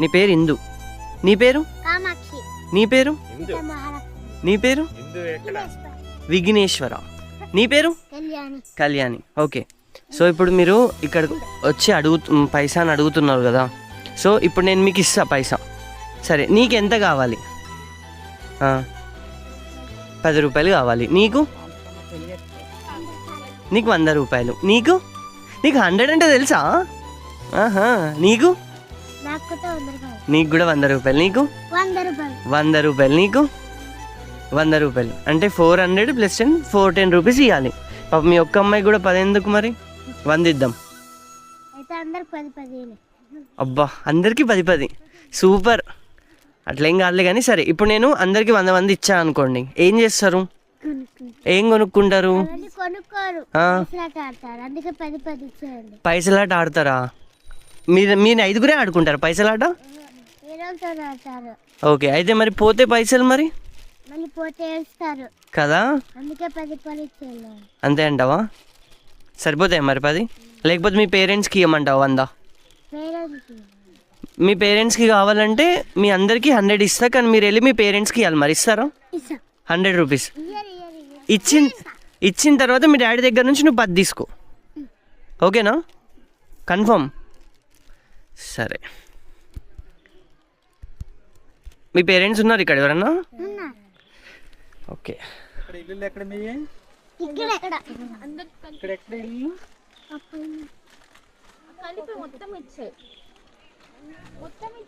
నీ పేరు ఇందు. నీ పేరు? కామాక్షి. నీ పేరు? నీ పేరు? విఘ్నేశ్వర. నీ పేరు? కళ్యాణి. కళ్యాణి. ఓకే. సో ఇప్పుడు మీరు ఇక్కడ వచ్చి అడుగు పైసా అని అడుగుతున్నారు కదా. సో ఇప్పుడు నేను మీకు ఇస్తా పైసా. సరే నీకు ఎంత కావాలి? ఆ, పది రూపాయలు కావాలి. నీకు? నీకు వంద రూపాయలు. నీకు? నీకు హండ్రెడ్ అంటే తెలుసా? ఆహా. నీకు? నాకు కూడా వంద రూపాయలు నీకు? వంద రూపాయలు. నీకు? వంద రూపాయలు. అంటే four hundred plus ten four ten rupees ఇవ్వాలి పాప మీ ఒక్క అమ్మాయి కూడా పది ఎందుకు మరి? వంద ఇద్దాం అబ్బా అందరికీ పది పది. సూపర్. అట్లేం కాదులే కానీ సరే ఇప్పుడు నేను అందరికీ వంద మంది ఇచ్చా అనుకోండి. ఏం చేస్తారు? ఏం కొనుక్కుంటారు? పైసలాట ఆడతారా? మీరు మీరు ఐదుగురే ఆడుకుంటారు హీరోలతో ఆడతారు ఓకే అయితే మరి పోతే పైసలు మరి? కదా? అంతే అంటావా? సరిపోతాయి మరి పది? లేకపోతే మీ పేరెంట్స్కి ఇవ్వమంటావా వంద? మీ పేరెంట్స్కి కావాలంటే మీ అందరికీ హండ్రెడ్ ఇస్తా కానీ మీరు వెళ్ళి మీ పేరెంట్స్కి ఇవ్వాలి మరి. ఇస్తారా? ఇస్తా. Hundred rupees. ఇచ్చిన ఇచ్చిన తర్వాత మీ డాడీ దగ్గర నుంచి నువ్వు పది తీసుకో. ఓకేనా? కన్ఫర్మ్. సరే. మీ పేరెంట్స్ ఉన్నారు ఇక్కడ ఎవరన్నా? ఓకే. ఇల్లు ఎక్కడ మీ? ఇక్కడ ఇల్లు? మొత్తం ఇచ్చే మొత్తం ఇచ్చే